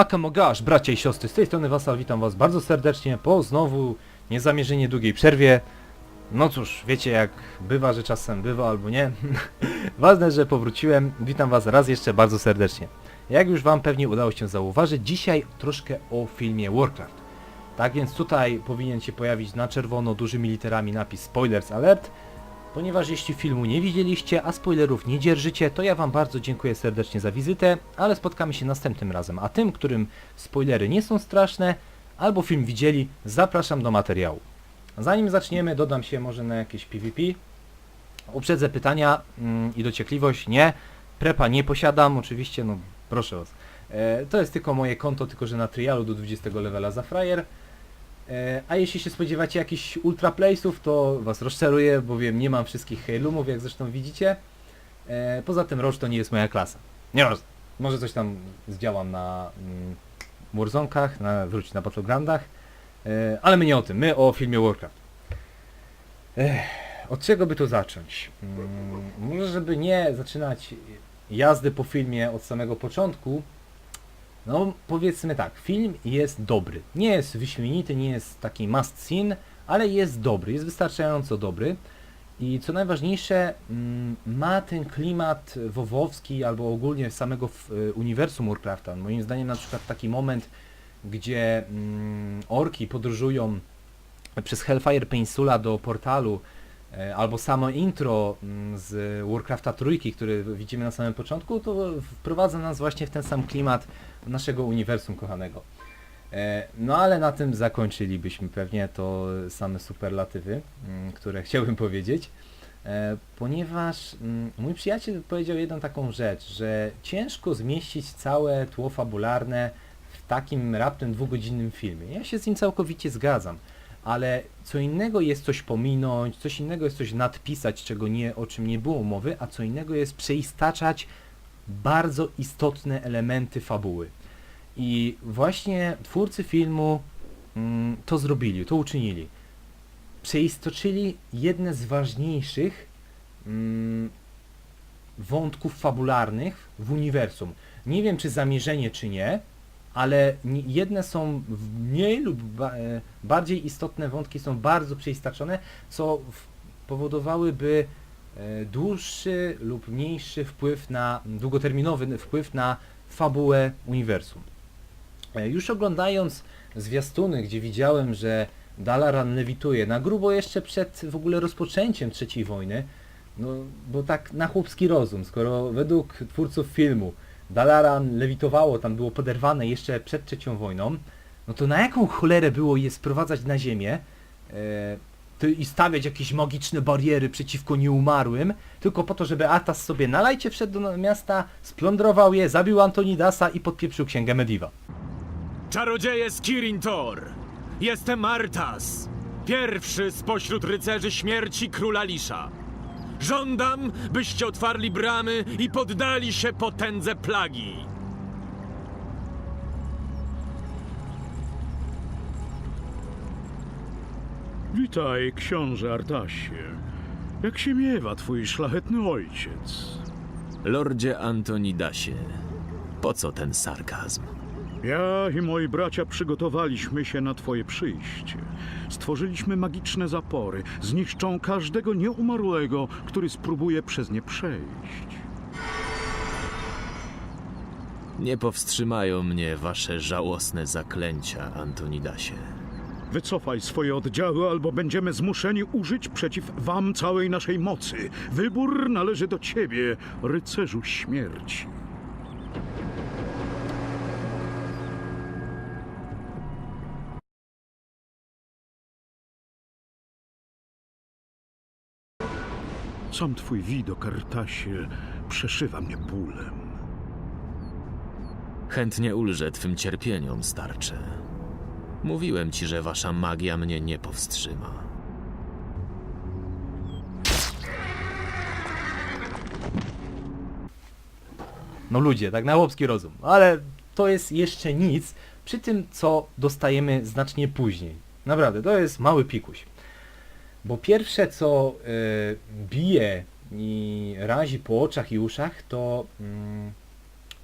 Akamogasz, bracia i siostry, z tej strony Wasal, witam Was bardzo serdecznie po znowu niezamierzenie długiej przerwie. No cóż, wiecie jak bywa, że czasem bywa albo nie. Ważne, że powróciłem. Witam Was raz jeszcze bardzo serdecznie. Jak już Wam pewnie udało się zauważyć, dzisiaj troszkę o filmie Warcraft. Tak więc tutaj powinien się pojawić na czerwono dużymi literami napis Spoilers Alert. Ponieważ jeśli filmu nie widzieliście, a spoilerów nie dzierżycie, to ja Wam bardzo dziękuję serdecznie za wizytę, ale spotkamy się następnym razem. A tym, którym spoilery nie są straszne, albo film widzieli, zapraszam do materiału. Zanim zaczniemy, dodam się może na jakieś PvP. Uprzedzę pytania mm, i dociekliwość. Nie, prepa nie posiadam, oczywiście, no proszę Was. E, to jest tylko moje konto, tylko że na trialu do 20 levela za frajer. E, A jeśli się spodziewacie jakichś ultra playsów, to was rozczaruję, bowiem nie mam wszystkich Heilumów, jak zresztą widzicie. E, Poza tym Roche to nie jest moja klasa. Nie Roche. Może coś tam zdziałam na mm, Warzonkach, na, wrócić na Battlegroundach. E, Ale my nie o tym, my o filmie Warcraft. Od czego by tu zacząć? Mm, Może żeby nie zaczynać jazdy po filmie od samego początku, no powiedzmy tak, film jest dobry. Nie jest wyśmienity, nie jest taki must seen, ale jest dobry, jest wystarczająco dobry. I co najważniejsze, mm, ma ten klimat wowowski albo ogólnie samego y, uniwersum Warcrafta. Moim zdaniem na przykład taki moment, gdzie mm, orki podróżują przez Hellfire Peninsula do portalu, e, albo samo intro mm, z Warcrafta trójki, który widzimy na samym początku, to wprowadza nas właśnie w ten sam klimat naszego uniwersum kochanego. E, No ale na tym zakończylibyśmy pewnie to same superlatywy, mm, które chciałbym powiedzieć, e, ponieważ mm, mój przyjaciel powiedział jedną taką rzecz, że ciężko zmieścić całe tło fabularne w takim raptem dwugodzinnym filmie. Ja się z nim całkowicie zgadzam, ale co innego jest coś pominąć, coś innego jest coś nadpisać, czego nie, o czym nie było mowy, a co innego jest przeistaczać bardzo istotne elementy fabuły. I właśnie twórcy filmu mm, to zrobili, to uczynili. Przeistoczyli jedne z ważniejszych mm, wątków fabularnych w uniwersum. Nie wiem, czy zamierzenie, czy nie, ale jedne są mniej lub e, bardziej istotne wątki są bardzo przeistaczone, co powodowałyby e, dłuższy lub mniejszy wpływ na, długoterminowy wpływ na fabułę uniwersum. E, Już oglądając zwiastuny, gdzie widziałem, że Dalaran lewituje na grubo jeszcze przed w ogóle rozpoczęciem trzeciej wojny, no bo tak na chłopski rozum, skoro według twórców filmu Dalaran lewitowało, tam było poderwane jeszcze przed trzecią wojną, no to na jaką cholerę było je sprowadzać na ziemię e, to i stawiać jakieś magiczne bariery przeciwko nieumarłym, tylko po to, żeby Atas sobie nalajcie wszedł do miasta, splądrował je, zabił Antonidasa i podpieprzył księgę Mediva. Czarodzieje z Kirin Tor! Jestem Artas, pierwszy spośród rycerzy śmierci króla Lisza. Żądam, byście otwarli bramy i poddali się potędze plagi. Witaj, książę Artasie. Jak się miewa twój szlachetny ojciec? Lordzie Antonidasie, po co ten sarkazm? Ja i moi bracia przygotowaliśmy się na twoje przyjście. Stworzyliśmy magiczne zapory. Zniszczą każdego nieumarłego, który spróbuje przez nie przejść. Nie powstrzymają mnie wasze żałosne zaklęcia, Antonidasie. Wycofaj swoje oddziały, albo będziemy zmuszeni użyć przeciw wam całej naszej mocy. Wybór należy do ciebie, rycerzu śmierci. Sam twój widok, Artasie, przeszywa mnie bólem. Chętnie ulżę twym cierpieniom, starcze. Mówiłem ci, że wasza magia mnie nie powstrzyma. No ludzie, tak na łopski rozum. Ale to jest jeszcze nic przy tym, co dostajemy znacznie później. Naprawdę, to jest mały pikuś. Bo pierwsze, co y, bije i razi po oczach i uszach, to mm,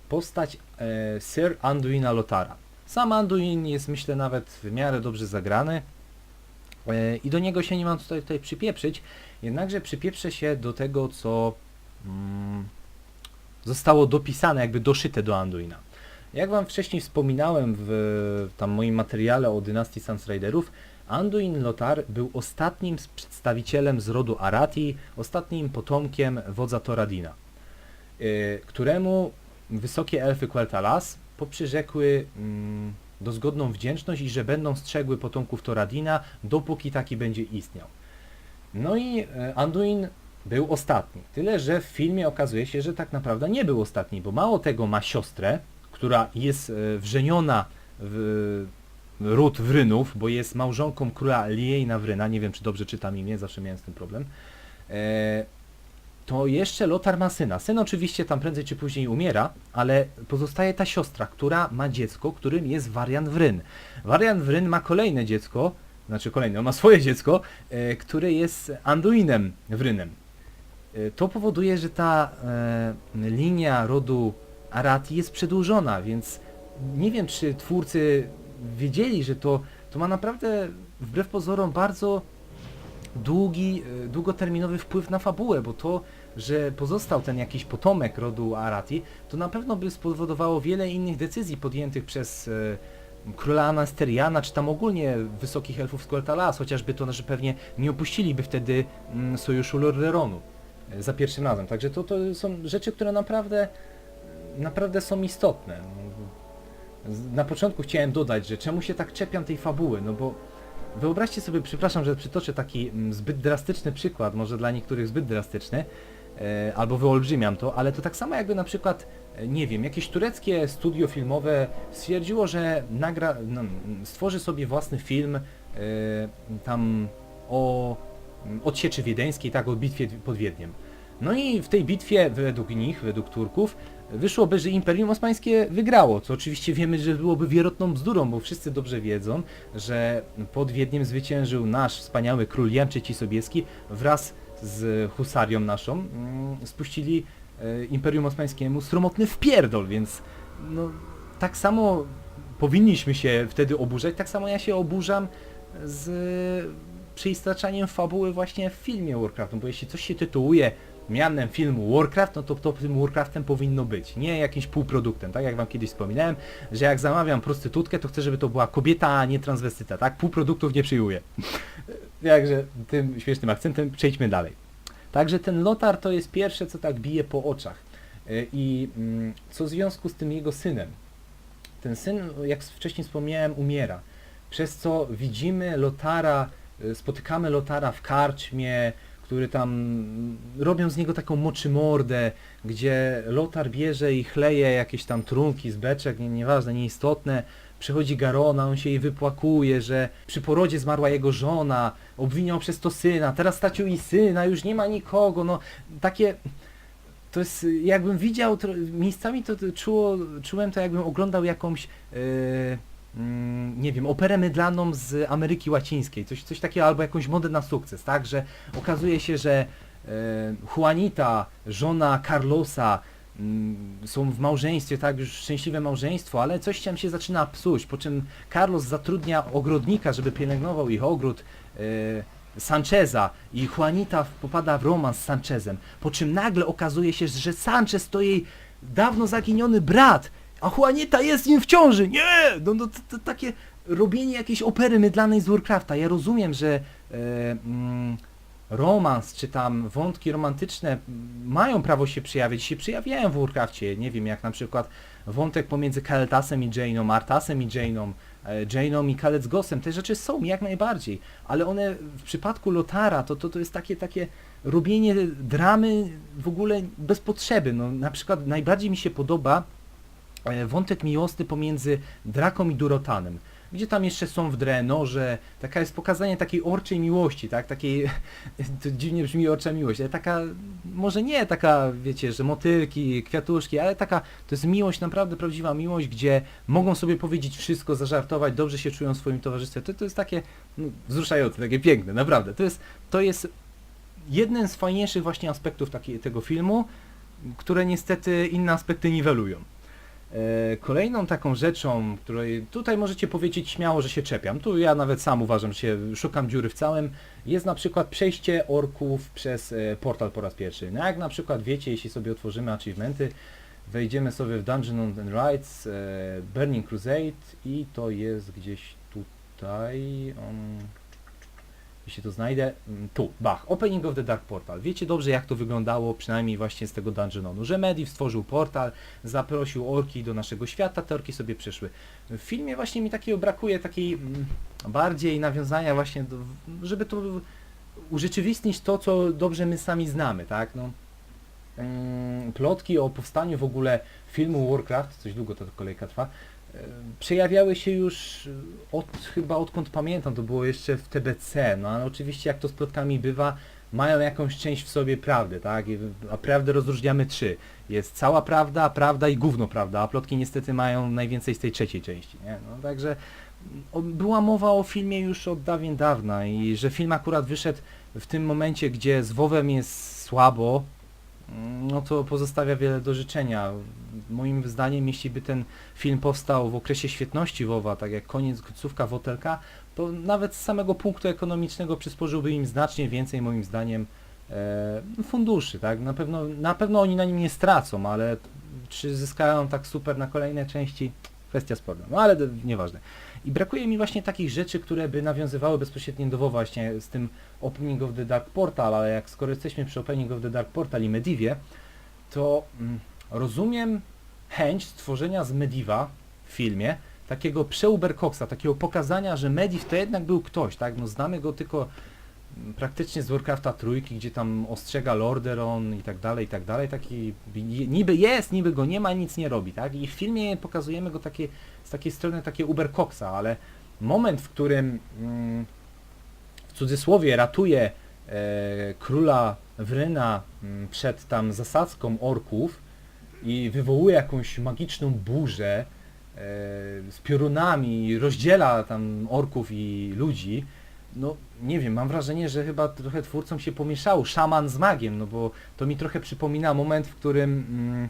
postać e, Sir Anduina Lotara. Sam Anduin jest myślę nawet w miarę dobrze zagrany e, i do niego się nie mam tutaj, tutaj przypieprzyć, jednakże przypieprzę się do tego, co mm, zostało dopisane, jakby doszyte do Anduina. Jak wam wcześniej wspominałem w tam moim materiale o dynastii Sans Riderów, Anduin Lotar był ostatnim przedstawicielem z rodu Arati, ostatnim potomkiem wodza Toradina, yy, któremu wysokie elfy Quel'Thalas poprzyrzekły mm, dozgodną wdzięczność i że będą strzegły potomków Toradina, dopóki taki będzie istniał. No i e, Anduin był ostatni. Tyle, że w filmie okazuje się, że tak naprawdę nie był ostatni, bo mało tego ma siostrę, która jest e, wrzeniona w ród Wrynów, bo jest małżonką króla Liejna Wryna, nie wiem czy dobrze czytam imię, zawsze miałem z tym problem. E, to jeszcze Lotar ma syna. Syn oczywiście tam prędzej czy później umiera, ale pozostaje ta siostra, która ma dziecko, którym jest Warian Wryn. Warian Wryn ma kolejne dziecko, znaczy kolejne, on ma swoje dziecko, e, które jest Anduinem Wrynem. E, to powoduje, że ta e, linia rodu Arati jest przedłużona, więc nie wiem, czy twórcy wiedzieli, że to, to ma naprawdę wbrew pozorom bardzo długi, e, długoterminowy wpływ na fabułę, bo to, że pozostał ten jakiś potomek rodu Arati, to na pewno by spowodowało wiele innych decyzji podjętych przez e, króla Anasteriana, czy tam ogólnie wysokich elfów z Quel'Thalas, chociażby to, że pewnie nie opuściliby wtedy mm, sojuszu Lordaeronu e, za pierwszym razem. Także to, to są rzeczy, które naprawdę naprawdę są istotne. Na początku chciałem dodać, że czemu się tak czepiam tej fabuły, no bo wyobraźcie sobie, przepraszam, że przytoczę taki mm, zbyt drastyczny przykład, może dla niektórych zbyt drastyczny, e, albo wyolbrzymiam to, ale to tak samo jakby na przykład, e, nie wiem, jakieś tureckie studio filmowe stwierdziło, że nagra, no, mm, stworzy sobie własny film e, tam o mm, odsieczy wiedeńskiej, tak, o bitwie pod Wiedniem. No i w tej bitwie, według nich, według Turków, wyszłoby, że Imperium Osmańskie wygrało, co oczywiście wiemy, że byłoby wierotną bzdurą, bo wszyscy dobrze wiedzą, że pod Wiedniem zwyciężył nasz wspaniały król Jan III Sobieski wraz z husarią naszą, mm, spuścili e, Imperium Osmańskiemu sromotny wpierdol, więc no tak samo powinniśmy się wtedy oburzać, tak samo ja się oburzam z przeistaczaniem fabuły właśnie w filmie Warcraft, no bo jeśli coś się tytułuje mianem filmu Warcraft, no to, to tym Warcraftem powinno być, nie jakimś półproduktem, tak jak wam kiedyś wspominałem, że jak zamawiam prostytutkę, to chcę, żeby to była kobieta, a nie transwestyta, tak? Półproduktów nie przyjmuję. Jakże tym śmiesznym akcentem przejdźmy dalej. Także ten Lotar to jest pierwsze, co tak bije po oczach. Y, I mm, co w związku z tym jego synem? Ten syn, jak wcześniej wspomniałem, umiera. Przez co widzimy Lotara, y, spotykamy Lotara w karczmie, który tam robią z niego taką moczymordę, gdzie Lotar bierze i chleje jakieś tam trunki z beczek, nie, nieważne, nieistotne. Przychodzi Garona, on się jej wypłakuje, że przy porodzie zmarła jego żona, obwiniał przez to syna, teraz stracił i syna, już nie ma nikogo, no takie... To jest, jakbym widział, to, miejscami to, to czuło, czułem to jakbym oglądał jakąś, yy, mm, nie wiem, operę mydlaną z Ameryki Łacińskiej, coś, coś takiego, albo jakąś modę na sukces, tak, że okazuje się, że e, Juanita, żona Carlosa, mm, są w małżeństwie, tak, już szczęśliwe małżeństwo, ale coś tam się zaczyna psuć, po czym Carlos zatrudnia ogrodnika, żeby pielęgnował ich ogród, e, Sancheza i Juanita popada w romans z Sanchezem, po czym nagle okazuje się, że Sanchez to jej dawno zaginiony brat, a Juanita jest nim w ciąży. Nie! No, no to, to takie robienie jakiejś opery mydlanej z Warcrafta. Ja rozumiem, że e, mm, romans czy tam wątki romantyczne mają prawo się przejawiać, się przejawiają w Warcrafcie. Nie wiem, jak na przykład wątek pomiędzy Kaletasem i Jane'ą, Artasem i Jane'ą, e, Jane'ą i Kalecgosem. Te rzeczy są jak najbardziej, ale one w przypadku Lotara to, to, to jest takie, takie robienie dramy w ogóle bez potrzeby. No, na przykład najbardziej mi się podoba wątek miłosny pomiędzy Draką i Durotanem. Gdzie tam jeszcze są w Draenorze, taka jest pokazanie takiej orczej miłości, tak? Takiej, to dziwnie brzmi orcza miłość, ale taka, może nie taka, wiecie, że motylki, kwiatuszki, ale taka, to jest miłość, naprawdę prawdziwa miłość, gdzie mogą sobie powiedzieć wszystko, zażartować, dobrze się czują w swoim towarzystwie. To, to jest takie no, wzruszające, takie piękne, naprawdę. To jest, to jest jeden z fajniejszych właśnie aspektów taki, tego filmu, które niestety inne aspekty niwelują. E, Kolejną taką rzeczą, której tutaj możecie powiedzieć śmiało, że się czepiam, tu ja nawet sam uważam, że się szukam dziury w całym, jest na przykład przejście orków przez e, portal po raz pierwszy. No jak na przykład wiecie, jeśli sobie otworzymy achievementy, wejdziemy sobie w Dungeon and Rights, e, Burning Crusade i to jest gdzieś tutaj, um, jeśli to znajdę, mm, tu, bach, Opening of the Dark Portal. Wiecie dobrze jak to wyglądało, przynajmniej właśnie z tego dungeonu, że Medivh stworzył portal, zaprosił orki do naszego świata, te orki sobie przyszły. W filmie właśnie mi takiego brakuje, takiej mm, bardziej nawiązania właśnie, do, żeby to urzeczywistnić to, co dobrze my sami znamy, tak, no. Mm, Plotki o powstaniu w ogóle filmu Warcraft, coś długo ta kolejka trwa, przejawiały się już od chyba odkąd pamiętam, to było jeszcze w TBC, no ale oczywiście jak to z plotkami bywa, mają jakąś część w sobie prawdy, tak? A prawdę rozróżniamy trzy. Jest cała prawda, prawda i gówno prawda, a plotki niestety mają najwięcej z tej trzeciej części, nie? No także była mowa o filmie już od dawien dawna i że film akurat wyszedł w tym momencie, gdzie z WoWem jest słabo, no to pozostawia wiele do życzenia. Moim zdaniem, jeśli by ten film powstał w okresie świetności WoWa, tak jak koniec, końcówka Wotelka, to nawet z samego punktu ekonomicznego przysporzyłby im znacznie więcej, moim zdaniem, e, funduszy, tak? Na pewno, na pewno oni na nim nie stracą, ale czy zyskają tak super na kolejne części? Kwestia sporna. No ale nieważne. I brakuje mi właśnie takich rzeczy, które by nawiązywały bezpośrednio do WoWa właśnie z tym Opening of the Dark Portal, ale jak skoro jesteśmy przy Opening of the Dark Portal i Medivie, to mm, rozumiem chęć stworzenia z Mediva w filmie takiego przeuberkoksa, takiego pokazania, że Mediv to jednak był ktoś, tak? No znamy go tylko mm, praktycznie z Warcrafta trójki, gdzie tam ostrzega Lordaeron i tak dalej, i tak dalej, taki ni- niby jest, niby go nie ma, nic nie robi, tak? I w filmie pokazujemy go takie, z takiej strony takie uberkoksa, ale moment, w którym mm, w cudzysłowie ratuje e, króla Wryna mm, przed tam zasadzką orków i wywołuje jakąś magiczną burzę e, z piorunami, rozdziela tam orków i ludzi, no nie wiem, mam wrażenie, że chyba trochę twórcom się pomieszało. Szaman z magiem, no bo to mi trochę przypomina moment, w którym mm,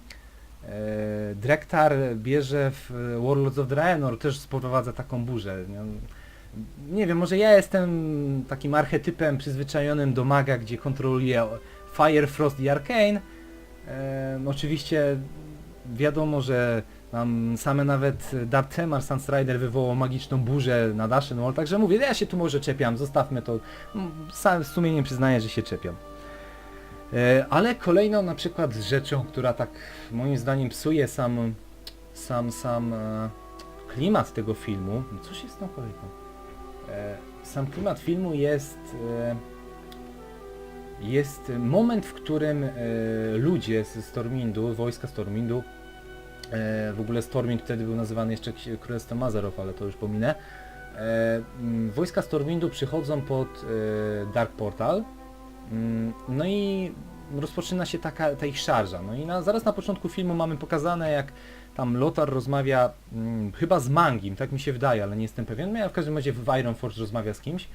Drektar bierze w Warlords of Draenor, też sprowadza taką burzę. Nie? wiem, może ja jestem takim archetypem przyzwyczajonym do maga, gdzie kontroluje Fire, Frost i Arcane. E, oczywiście wiadomo, że tam same nawet Dark Temar Sunstrider wywołał magiczną burzę nad Ashenwall, także mówię, ja się tu może czepiam, zostawmy to. Mm, Sam z sumieniem przyznaję, że się czepiam. E, ale kolejną na przykład rzeczą, która tak moim zdaniem psuje sam, sam, sam e, klimat tego filmu, no cóż jest z tą kolejką? E, sam klimat filmu jest jest moment, w którym ludzie ze Stormindu, wojska Stormindu, w ogóle Stormind wtedy był nazywany jeszcze Królestwem Mazerow, ale to już pominę, wojska Stormindu przychodzą pod Dark Portal, no i rozpoczyna się taka ta ich szarża. No i na, zaraz na początku filmu mamy pokazane, jak tam Lotar rozmawia mm, chyba z Mangim, tak mi się wydaje, ale nie jestem pewien. No ja w każdym razie w Ironforge rozmawia z kimś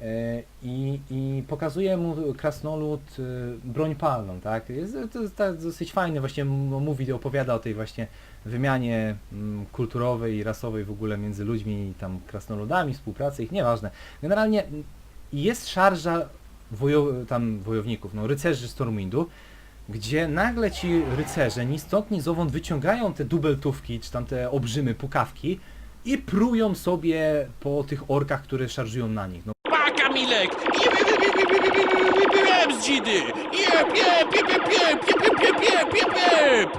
e, i, i pokazuje mu krasnolud e, broń palną, tak? Jest, to jest tak dosyć fajny, właśnie mówi, opowiada o tej właśnie wymianie mm, kulturowej i rasowej w ogóle między ludźmi i tam krasnoludami, współpracy ich, nieważne. Generalnie mm, jest szarża wojo, tam wojowników, no rycerzy Stormwindu, gdzie nagle ci rycerze ni stąd ni zowąd wyciągają te dubeltówki, czy tam te obrzymy, pukawki i prują sobie po tych orkach, które szarżują na nich. No, Pa, Kamilek! Z dzidy!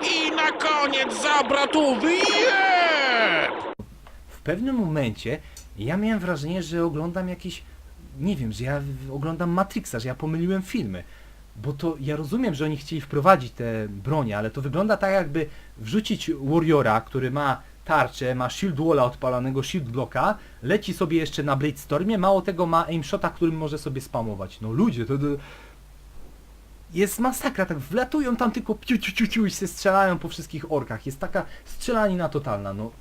I na koniec za bratówy jeb! w pewnym momencie ja miałem wrażenie, że oglądam jakiś, nie wiem, że ja oglądam Matrixa, że ja pomyliłem filmy. Bo to ja rozumiem, że oni chcieli wprowadzić te bronie, ale to wygląda tak jakby wrzucić Warriora, który ma tarczę, ma Shield Walla odpalanego, Shield Blocka, leci sobie jeszcze na Blade Stormie, mało tego ma aim shota, którym może sobie spamować. No ludzie, to, to jest masakra, tak wlatują tam tylko piu, ciu, ciu i się strzelają po wszystkich orkach. Jest taka strzelanina totalna, no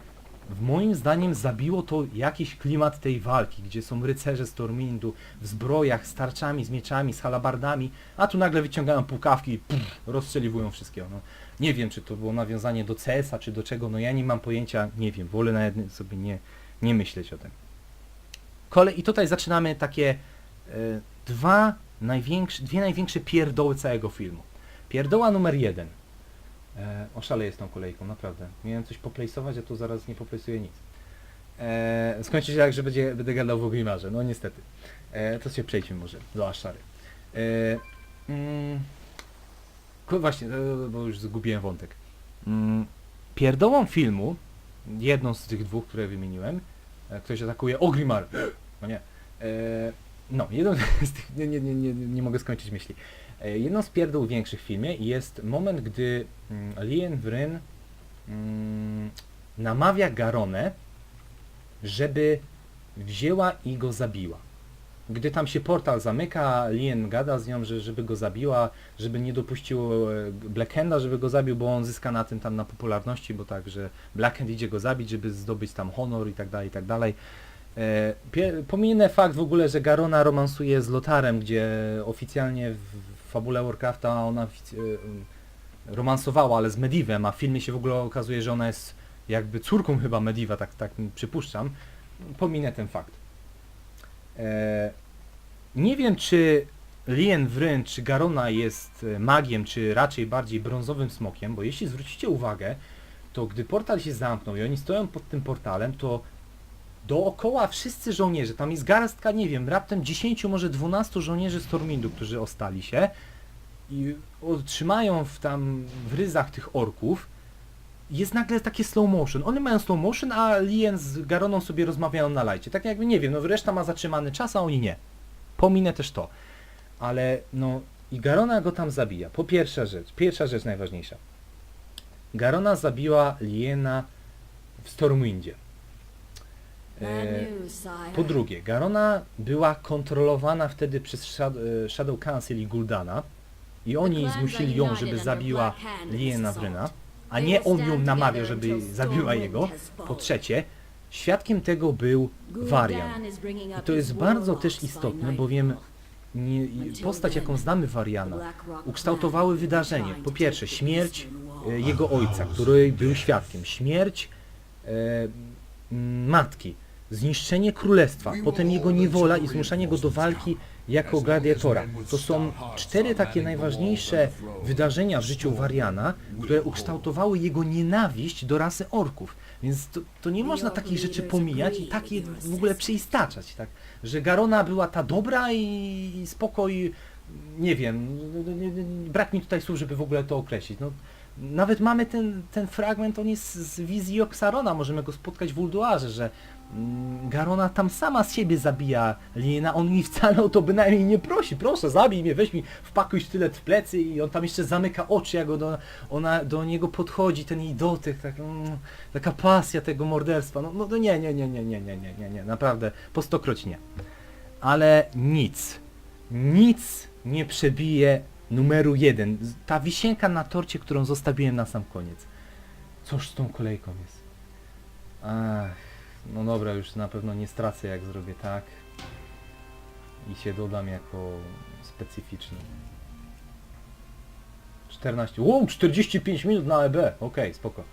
w moim zdaniem zabiło to jakiś klimat tej walki, gdzie są rycerze z Tormindu w zbrojach, z tarczami, z mieczami, z halabardami, a tu nagle wyciągają pukawki i pff, rozstrzeliwują wszystkiego. No, nie wiem, czy to było nawiązanie do CS-a, czy do czego, no ja nie mam pojęcia, nie wiem, wolę nawet sobie nie, nie myśleć o tym. Kole I tutaj zaczynamy takie e, dwa największe, dwie największe pierdoły całego filmu. Pierdoła numer jeden. E, oszaleję z tą kolejką, naprawdę. Miałem coś poplejsować, a tu zaraz nie poplejsuję nic. E, skończy się tak, że będzie, będę gadał w Ogrimarze, no niestety. E, to się przejdźmy może do Aszary. E, mm, właśnie, e, bo już zgubiłem wątek. Mm, pierdołą filmu, jedną z tych dwóch, które wymieniłem, e, ktoś atakuje Ogrimar. No nie. E, no, jedną z tych, nie, nie, nie, nie, nie mogę skończyć myśli. E, Jedną z pierdół większych w filmie jest moment, gdy mm, Lien Wryn mm, namawia Garonę, żeby wzięła i go zabiła. Gdy tam się portal zamyka, Lien gada z nią, że, żeby go zabiła, żeby nie dopuścił e, Blackhanda, żeby go zabił, bo on zyska na tym tam na popularności, bo tak, że Blackhand idzie go zabić, żeby zdobyć tam honor i tak dalej, i tak dalej. E, Pominę fakt w ogóle, że Garona romansuje z Lotarem, gdzie oficjalnie w fabule Warcrafta ona ofic- e, romansowała, ale z Medivem, a w filmie się w ogóle okazuje, że ona jest jakby córką chyba Mediva, tak, tak przypuszczam. Pominę ten fakt. E, nie wiem, czy Lien Wryn, czy Garona jest e, magiem, czy raczej bardziej brązowym smokiem, bo jeśli zwrócicie uwagę, to gdy portal się zamknął i oni stoją pod tym portalem, to dookoła wszyscy żołnierze, tam jest garstka, nie wiem, raptem 10, może 12 żołnierzy z Tormindu, którzy ostali się i otrzymają w tam w ryzach tych orków, jest nagle takie slow motion. One mają slow motion, a Lien z Garoną sobie rozmawiają na lajcie. Tak jakby, nie wiem, no reszta ma zatrzymany czas, a oni nie. Pominę też to. Ale no i Garona go tam zabija. Po pierwsza rzecz, pierwsza rzecz najważniejsza. Garona zabiła Liena w Stormwindzie. E, po drugie, Garona była kontrolowana wtedy przez Shadow, e, Shadow Council i Guldana i oni zmusili ją, żeby zabiła Liena Wryna, a nie on ją namawiał, żeby zabiła jego. Po trzecie, świadkiem tego był Varian. I to jest bardzo też istotne, bowiem nie, postać, jaką znamy Variana, ukształtowały wydarzenie. Po pierwsze, śmierć e, jego ojca, który był świadkiem. Śmierć e, matki. Zniszczenie królestwa, potem jego niewola i zmuszanie go do walki jako gladiatora. To są cztery takie najważniejsze wydarzenia w życiu Variana, które ukształtowały jego nienawiść do rasy orków. Więc to, to nie można takich rzeczy pomijać i takie w ogóle przeistaczać, tak? Że Garona była ta dobra i, i spokoj, nie wiem, nie- nie- brak mi tutaj słów, żeby w ogóle to określić. No, nawet mamy ten, ten fragment, on jest z wizji Oxarona, możemy go spotkać w Ulduarze, że Garona tam sama z siebie zabija Liena, on mi wcale o to bynajmniej nie prosi, proszę zabij mnie, weź mi, wpakuj sztylet w plecy i on tam jeszcze zamyka oczy, jak do, ona do niego podchodzi, ten jej dotyk, tak, mm, taka pasja tego morderstwa, no, no nie, nie, nie, nie, nie, nie, nie, nie, nie, naprawdę, po stokroć nie. Ale nic, nic nie przebije numeru jeden. Ta wisienka na torcie, którą zostawiłem na sam koniec. Coż z tą kolejką jest? Ach, no dobra, już na pewno nie stracę jak zrobię tak. I się dodam jako specyficzny. 14. Wow, 45 minut na EB. Okej, spoko.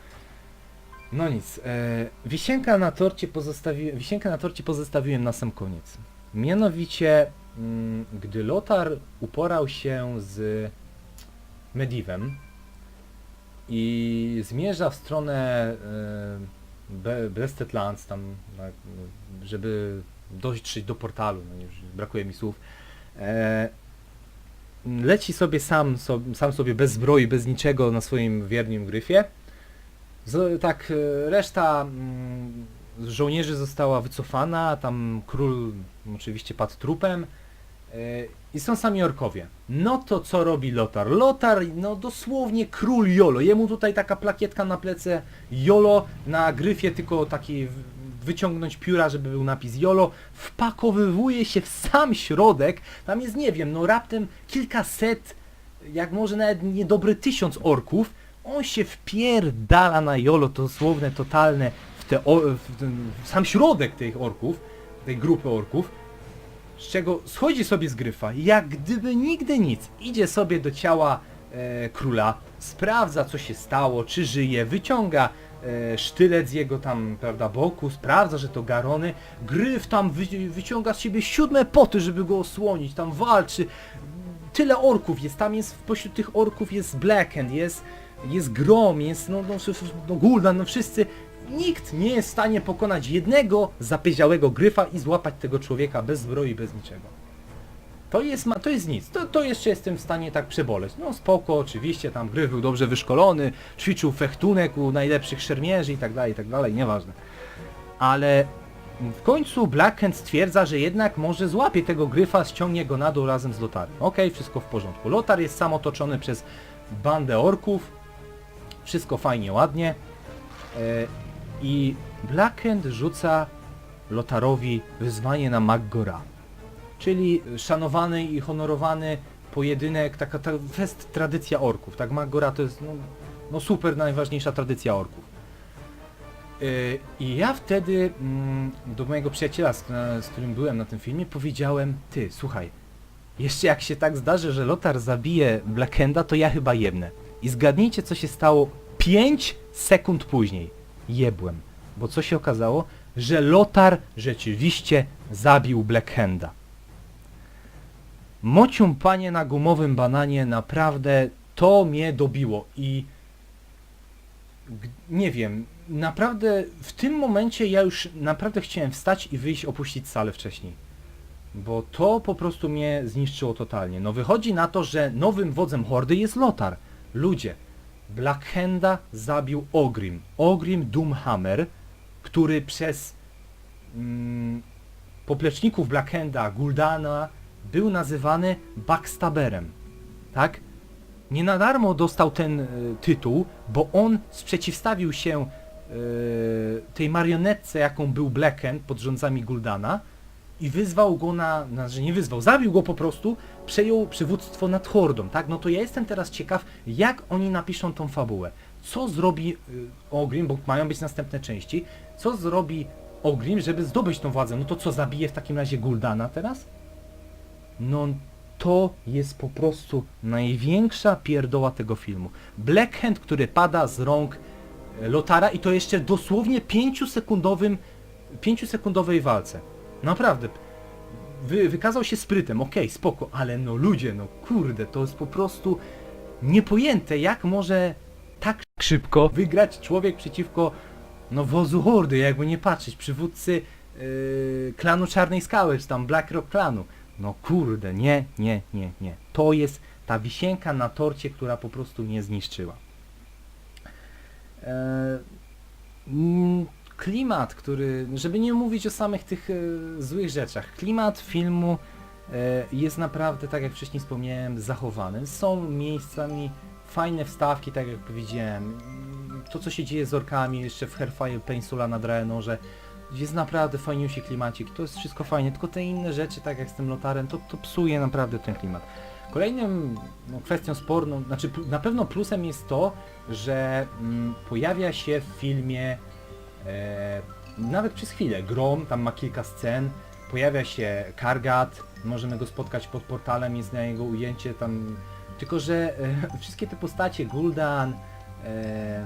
No nic. E, wisienka na torcie pozostawiłem. Wisienkę na torcie pozostawiłem na sam koniec. Mianowicie, mm, gdy Lotar uporał się z Medivem i zmierza w stronę e, Be- Bested Lands, tam, żeby dotrzeć do portalu, no już brakuje mi słów, e, leci sobie sam, so, sam sobie bez zbroi, bez niczego na swoim wiernym gryfie. Z, tak, e, reszta mm, żołnierzy została wycofana, tam król oczywiście padł trupem i są sami orkowie. No to co robi Lotar? Lotar, no dosłownie król Jolo. Jemu tutaj taka plakietka na plece Jolo, na gryfie tylko taki wyciągnąć pióra, żeby był napis Jolo, wpakowywuje się w sam środek, tam jest, nie wiem, no raptem kilkaset, jak może nawet niedobry tysiąc orków, on się wpierdala na Jolo, to dosłowne, totalne w, te, w, ten, w sam środek tych orków, tej grupy orków, z czego schodzi sobie z gryfa, jak gdyby nigdy nic. Idzie sobie do ciała e, króla, sprawdza co się stało, czy żyje, wyciąga e, sztylet z jego tam, prawda, boku, sprawdza, że to garony. Gryf tam wy, wyciąga z siebie siódme poty, żeby go osłonić, tam walczy. Tyle orków jest, tam jest, pośród tych orków jest Blackened, jest, jest Grom, jest no, no, no Gul'dan, no wszyscy. Nikt nie jest w stanie pokonać jednego zapieziałego gryfa i złapać tego człowieka bez zbroi, bez niczego. To jest, ma- to jest nic. To, to jeszcze jestem w stanie tak przeboleć. No spoko, oczywiście, tam gryf był dobrze wyszkolony, ćwiczył fechtunek u najlepszych szermierzy i tak dalej, i tak dalej, nieważne. Ale w końcu Blackhand stwierdza, że jednak może złapie tego gryfa, ściągnie go na dół razem z Lotarem. Okej, wszystko w porządku. Lotar jest sam otoczony przez bandę orków. Wszystko fajnie, ładnie. E, I Blackhand rzuca Lotarowi wyzwanie na Maggora. Czyli szanowany i honorowany pojedynek, taka ta fest tradycja orków. Tak, Maggora to jest no, no super najważniejsza tradycja orków. Yy, I ja wtedy mm, do mojego przyjaciela, z, z którym byłem na tym filmie, powiedziałem, ty, słuchaj, jeszcze jak się tak zdarzy, że Lotar zabije Blackenda, to ja chyba jebnę. I zgadnijcie, co się stało 5 sekund później. Jebłem. Bo co się okazało? Że Lotar rzeczywiście zabił Blackhanda. Mocium panie na gumowym bananie, naprawdę to mnie dobiło i nie wiem, naprawdę w tym momencie ja już naprawdę chciałem wstać i wyjść, opuścić salę wcześniej. Bo to po prostu mnie zniszczyło totalnie. No wychodzi na to, że nowym wodzem hordy jest Lotar. Ludzie, Blackhanda zabił Ogrim. Ogrim Doomhammer, który przez mm, popleczników Blackhanda, Guldana był nazywany Backstabberem. Tak? Nie na darmo dostał ten e, tytuł, bo on sprzeciwstawił się e, tej marionetce, jaką był Blackhand pod rządzami Guldana i wyzwał go na, na, że nie wyzwał, zabił go po prostu, przejął przywództwo nad Hordą, tak? No to ja jestem teraz ciekaw, jak oni napiszą tą fabułę. Co zrobi y, Ogrim, bo mają być następne części, co zrobi Ogrim, żeby zdobyć tą władzę? No to co, zabije w takim razie Guldana teraz? No to jest po prostu największa pierdoła tego filmu. Blackhand, który pada z rąk e, Lotara i to jeszcze dosłownie 5-sekundowym 5-sekundowej walce. Naprawdę. Wy, wykazał się sprytem, okej, spoko, ale no ludzie, no kurde, to jest po prostu niepojęte, jak może tak szybko wygrać człowiek przeciwko no wozu hordy, jakby nie patrzeć, przywódcy yy, klanu Czarnej Skały, czy tam Black Rock klanu. No kurde, nie, nie, nie, nie. To jest ta wisienka na torcie, która po prostu mnie zniszczyła. E, mm, klimat, który, żeby nie mówić o samych tych e, złych rzeczach, klimat filmu e, jest naprawdę, tak jak wcześniej wspomniałem, zachowany. Są miejscami fajne wstawki, tak jak powiedziałem. To, co się dzieje z orkami jeszcze w Hellfire Peninsula na Draenorze, jest naprawdę fajniusi klimacik, to jest wszystko fajnie, tylko te inne rzeczy, tak jak z tym Lotarem, to, to psuje naprawdę ten klimat. Kolejnym no, kwestią sporną, znaczy na pewno plusem jest to, że mm, pojawia się w filmie e, nawet przez chwilę Grom, tam ma kilka scen, pojawia się Kargat, możemy go spotkać pod portalem, jest na jego ujęcie tam, tylko że e, wszystkie te postacie, Gul'dan, e,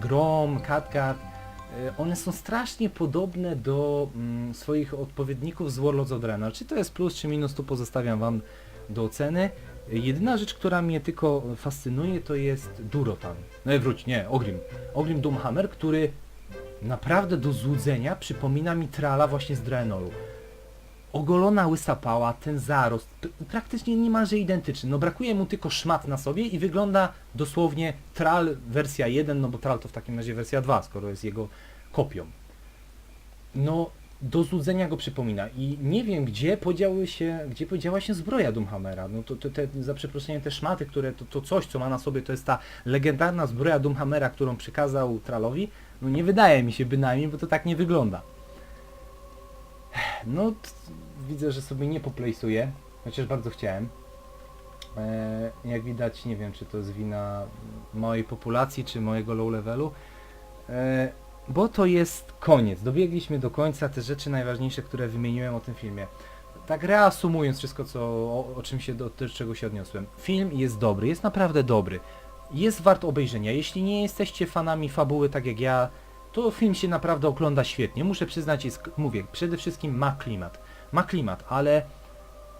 Grom, Katkat, E, one są strasznie podobne do mm, swoich odpowiedników z Warlords of Draenor. Czy to jest plus, czy minus, tu pozostawiam Wam do oceny. Jedyna rzecz, która mnie tylko fascynuje, to jest Durotan. No i wróć, nie, Ogrim. Ogrim Doomhammer, który naprawdę do złudzenia przypomina mi Trala właśnie z Draenoru. Ogolona łysa pała, ten zarost, praktycznie niemalże identyczny. No brakuje mu tylko szmat na sobie i wygląda dosłownie Tral wersja 1, no bo Tral to w takim razie wersja 2, skoro jest jego kopią. No, do złudzenia go przypomina i nie wiem gdzie podziały się, gdzie podziała się zbroja Doomhammera. No to, to te, za przeproszeniem te szmaty, które to, to coś, co ma na sobie, to jest ta legendarna zbroja Doomhammera, którą przekazał Tralowi. No nie wydaje mi się bynajmniej, bo to tak nie wygląda. No, widzę, że sobie nie poplejsuję, chociaż bardzo chciałem. E, jak widać, nie wiem, czy to jest wina mojej populacji, czy mojego low levelu. E, bo to jest koniec. Dobiegliśmy do końca te rzeczy najważniejsze, które wymieniłem o tym filmie. Tak reasumując wszystko, co, o, o czym się, do, do czego się odniosłem. Film jest dobry, jest naprawdę dobry. Jest wart obejrzenia. Jeśli nie jesteście fanami fabuły tak jak ja, to film się naprawdę ogląda świetnie. Muszę przyznać, jest, mówię, przede wszystkim ma klimat. Ma klimat, ale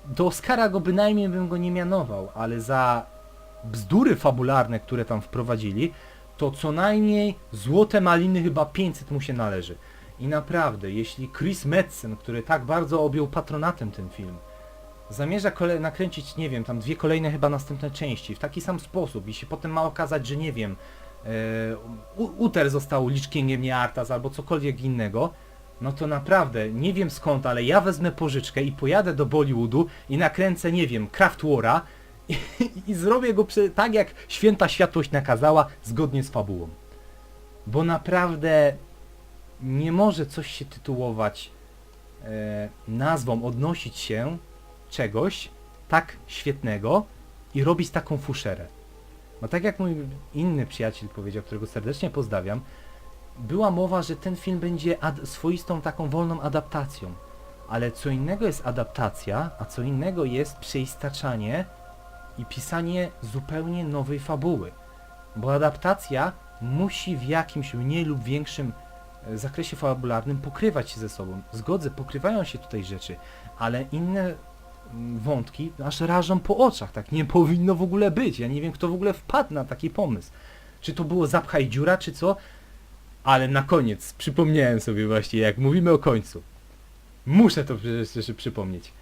do Oscara go bynajmniej bym go nie mianował, ale za bzdury fabularne, które tam wprowadzili, to co najmniej złote maliny chyba 500 mu się należy. I naprawdę, jeśli Chris Metzen, który tak bardzo objął patronatem ten film, zamierza kole- nakręcić, nie wiem, tam dwie kolejne chyba następne części w taki sam sposób i się potem ma okazać, że nie wiem, e, U- Uther został Lich Kingiem, nie Arthas albo cokolwiek innego, no to naprawdę, nie wiem skąd, ale ja wezmę pożyczkę i pojadę do Bollywoodu i nakręcę, nie wiem, Craft Wara i, i zrobię go tak jak święta światłość nakazała, zgodnie z fabułą. Bo naprawdę nie może coś się tytułować e, nazwą, odnosić się czegoś tak świetnego i robić taką fuszerę. No tak jak mój inny przyjaciel powiedział, którego serdecznie pozdrawiam, była mowa, że ten film będzie swoistą taką wolną adaptacją. Ale co innego jest adaptacja, a co innego jest przeistaczanie i pisanie zupełnie nowej fabuły. Bo adaptacja musi w jakimś mniej lub większym e, zakresie fabularnym pokrywać się ze sobą. Zgodzę, pokrywają się tutaj rzeczy, ale inne wątki aż rażą po oczach. Tak nie powinno w ogóle być. Ja nie wiem, kto w ogóle wpadł na taki pomysł. Czy to było zapchaj dziura, czy co? Ale na koniec przypomniałem sobie właśnie, jak mówimy o końcu. Muszę to przecież przypomnieć.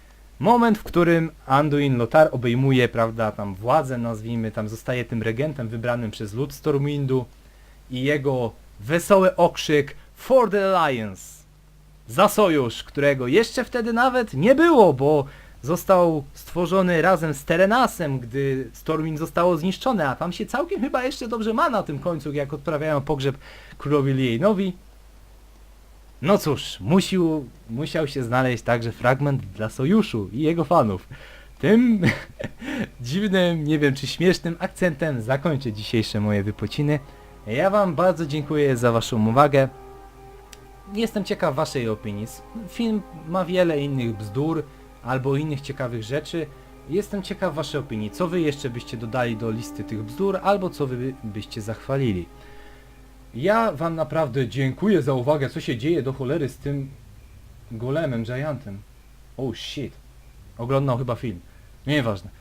Moment, w którym Anduin Lothar obejmuje, prawda, tam władzę, nazwijmy, tam zostaje tym regentem wybranym przez lud Stormwindu i jego wesoły okrzyk For the Alliance! Za sojusz, którego jeszcze wtedy nawet nie było, bo został stworzony razem z Terenasem, gdy Stormwind zostało zniszczone, a tam się całkiem chyba jeszcze dobrze ma na tym końcu, jak odprawiają pogrzeb królowi Liejnowi. No cóż, musił, musiał się znaleźć także fragment dla Sojuszu i jego fanów. Tym dziwnym, nie wiem czy śmiesznym akcentem zakończę dzisiejsze moje wypociny. Ja wam bardzo dziękuję za waszą uwagę. Jestem ciekaw waszej opinii. Film ma wiele innych bzdur albo innych ciekawych rzeczy. Jestem ciekaw waszej opinii. Co wy jeszcze byście dodali do listy tych bzdur, albo co wy by- byście zachwalili. Ja wam naprawdę dziękuję za uwagę, co się dzieje do cholery z tym golemem, giantem. Oh shit. Oglądał chyba film. Nieważne.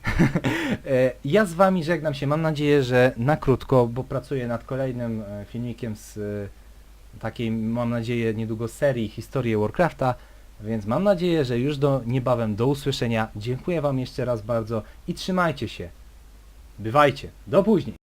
E, ja z wami żegnam się. Mam nadzieję, że na krótko, bo pracuję nad kolejnym e, filmikiem z e, takiej, mam nadzieję, niedługo serii historii Warcrafta, więc mam nadzieję, że już do niebawem do usłyszenia. Dziękuję wam jeszcze raz bardzo i trzymajcie się. Bywajcie. Do później.